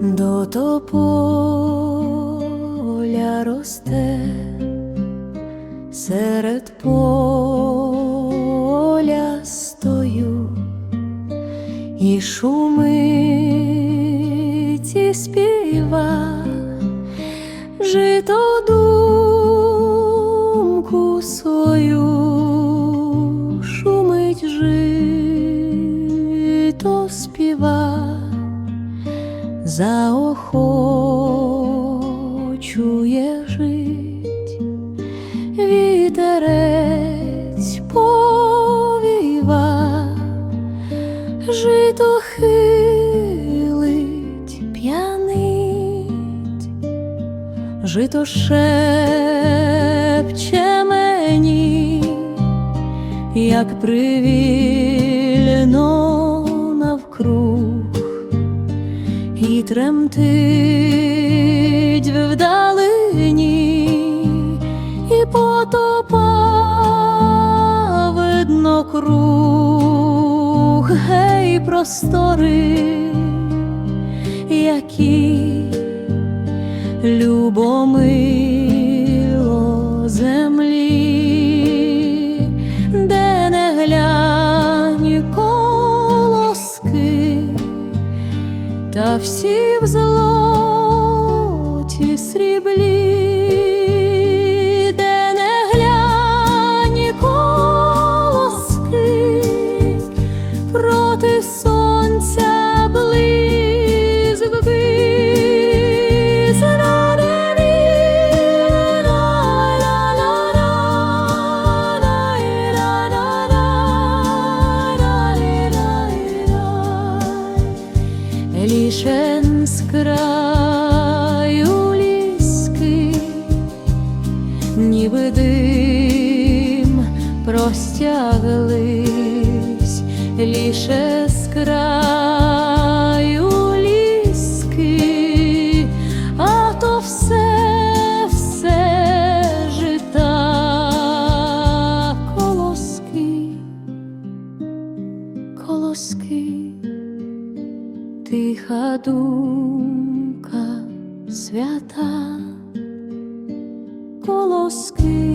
до тополя росте серед поля стою і шумить співа жито думку свою шумить жито співа заохочує жить. Вітерець повіва, жито хилить, п'янить, жито шепче мені, як привільно тремтить вдалині, і потопа видно круг, гей, простори, які любомило землі, та всі в золоті сріблі, Лішен з краю ліски, ніби дим простяглись, ліше з краю ліски, а то все, все жита колоски, колоски тиха думка свята, колоски.